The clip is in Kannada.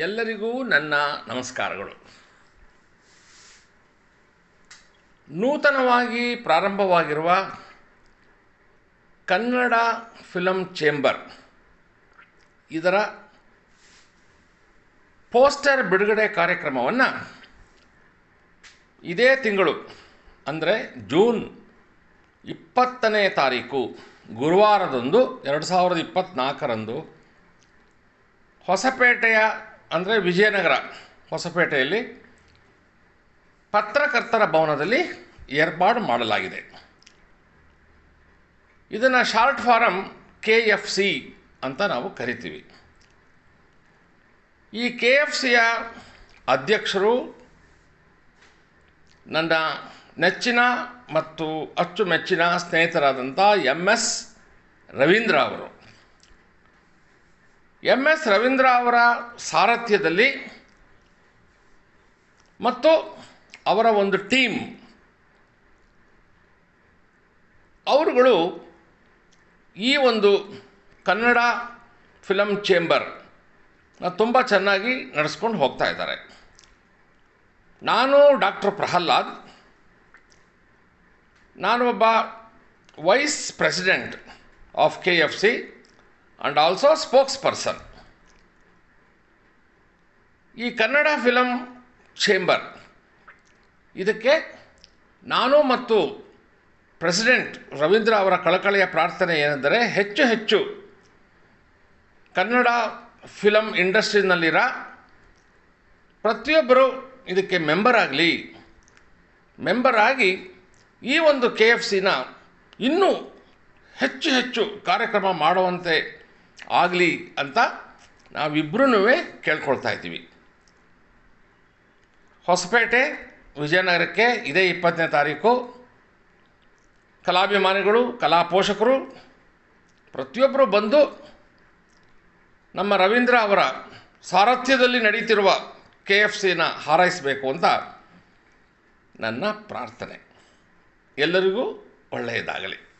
ಎಲ್ಲರಿಗೂ ನನ್ನ ನಮಸ್ಕಾರಗಳು. ನೂತನವಾಗಿ ಪ್ರಾರಂಭವಾಗಿರುವ ಕನ್ನಡ ಫಿಲಮ್ ಚೇಂಬರ್ ಇದರ ಪೋಸ್ಟರ್ ಬಿಡುಗಡೆ ಕಾರ್ಯಕ್ರಮವನ್ನು ಇದೇ ತಿಂಗಳು, ಅಂದರೆ ಜೂನ್ ಇಪ್ಪತ್ತನೇ ತಾರೀಕು, ಗುರುವಾರದಂದು ಎರಡು ಸಾವಿರದ ಇಪ್ಪತ್ತ್ನಾಲ್ಕರಂದು ಹೊಸಪೇಟೆಯ ಅಂದರೆ ವಿಜಯನಗರ, ಹೊಸಪೇಟೆಯಲ್ಲಿ ಪತ್ರಕರ್ತರ ಭವನದಲ್ಲಿ ಏರ್ಪಾಡು ಮಾಡಲಾಗಿದೆ. ಇದನ್ನು short form K F C ಅಂತ ನಾವು ಕರಿತೀವಿ. ಈ ಕೆ ಎಫ್ ಸಿಯ ಅಧ್ಯಕ್ಷರು ನನ್ನ ನೆಚ್ಚಿನ ಮತ್ತು ಅಚ್ಚುಮೆಚ್ಚಿನ ಸ್ನೇಹಿತರಾದಂಥ ಎಂ ಎಸ್ ರವೀಂದ್ರ ಅವರು. ಎಂ ಎಸ್ ರವೀಂದ್ರ ಅವರ ಸಾರಥ್ಯದಲ್ಲಿ ಮತ್ತು ಅವರ ಒಂದು ಟೀಮ್. ಅವರುಗಳು ಈ ಒಂದು ಕನ್ನಡ ಫಿಲಮ್ ಚೇಂಬರ್ ತುಂಬ ಚೆನ್ನಾಗಿ ನಡೆಸ್ಕೊಂಡು ಹೋಗ್ತಾ ಇದ್ದಾರೆ. ನಾನು ಡಾಕ್ಟರ್ ಪ್ರಹ್ಲಾದ್. ನಾನು ಒಬ್ಬ vice president of K F C. And also spokesperson ಈ ಕನ್ನಡ ಫಿಲಮ್ ಚೇಂಬರ್ ಇದಕ್ಕೆ ನಾನು ಮತ್ತು ಪ್ರೆಸಿಡೆಂಟ್ ರವೀಂದ್ರ ಅವರ ಕಳಕಳಿಯ ಪ್ರಾರ್ಥನೆ ಏನೆಂದರೆ ಹೆಚ್ಚು ಹೆಚ್ಚು ಕನ್ನಡ ಫಿಲಮ್ ಇಂಡಸ್ಟ್ರೀನಲ್ಲಿರ ಪ್ರತಿಯೊಬ್ಬರು ಇದಕ್ಕೆ ಮೆಂಬರ್ ಆಗಲಿ ಮೆಂಬರ್ ಆಗಿ ಈ ಒಂದು ಕೆ ಎಫ್ ಸಿನ ಇನ್ನೂ ಹೆಚ್ಚು ಹೆಚ್ಚು ಕಾರ್ಯಕ್ರಮ ಮಾಡುವಂತೆ ಆಗಲಿ ಅಂತ ನಾವಿಬ್ಬರೂ ಕೇಳ್ಕೊಳ್ತಾ ಇದ್ದೀವಿ. ಹೊಸಪೇಟೆ ವಿಜಯನಗರಕ್ಕೆ ಇದೇ ಇಪ್ಪತ್ತನೇ ತಾರೀಕು. ಕಲಾಭಿಮಾನಿಗಳು, ಕಲಾ ಪೋಷಕರು ಪ್ರತಿಯೊಬ್ಬರು ಬಂದು ನಮ್ಮ ರವೀಂದ್ರ ಅವರ ಸಾರಥ್ಯದಲ್ಲಿ ನಡೀತಿರುವ ಕೆ ಎಫ್ ಸಿನ ಹಾರೈಸಬೇಕು ಅಂತ ನನ್ನ ಪ್ರಾರ್ಥನೆ. ಎಲ್ಲರಿಗೂ ಒಳ್ಳೆಯದಾಗಲಿ.